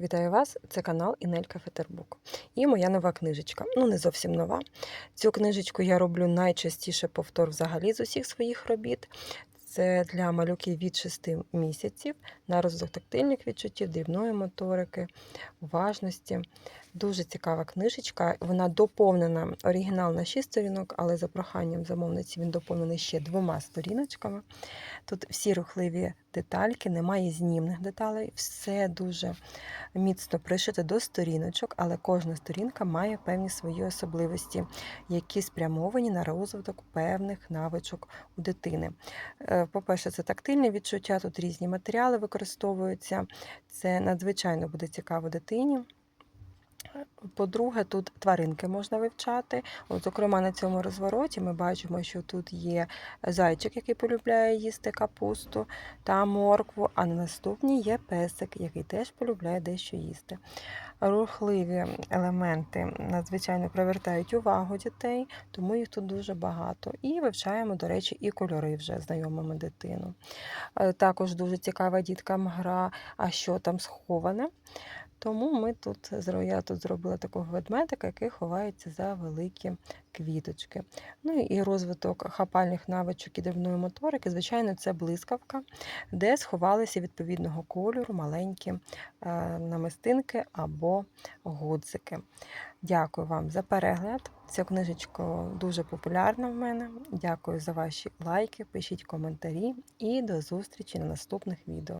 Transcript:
Вітаю вас! Це канал Інелька Фетербук. І моя нова книжечка. Ну, не зовсім нова. Цю книжечку я роблю найчастіше повтор взагалі з усіх своїх робіт. Це для малюків від 6 місяців на розвиток тактильних відчуттів, дрібної моторики, уважності. Дуже цікава книжечка. Вона доповнена оригінал на 6 сторінок, але за проханням замовниці він доповнений ще двома сторіночками. Тут всі рухливі детальки, немає знімних деталей, все дуже міцно пришите до сторіночок, але кожна сторінка має певні свої особливості, які спрямовані на розвиток певних навичок у дитини. По-перше, це тактильне відчуття, тут різні матеріали використовуються. Це надзвичайно буде цікаво дитині. По-друге, тут тваринки можна вивчати. От, зокрема, на цьому розвороті ми бачимо, що тут є зайчик, який полюбляє їсти капусту та моркву, а на наступній є песик, який теж полюбляє дещо їсти. Рухливі елементи надзвичайно привертають увагу дітей, тому їх тут дуже багато. І вивчаємо, до речі, і кольори вже знайомими дитину. Е, Також дуже цікава діткам гра, а що там сховане. Тому ми тут я тут зробила такого ведмедика, який ховається за великі квіточки. Ну і розвиток хапальних навичок і дрібної моторики, звичайно, це блискавка, де сховалися відповідного кольору маленькі е, намистинки або гудзики. Дякую вам за перегляд. Ця книжечка дуже популярна в мене. Дякую за ваші лайки, пишіть коментарі і до зустрічі на наступних відео.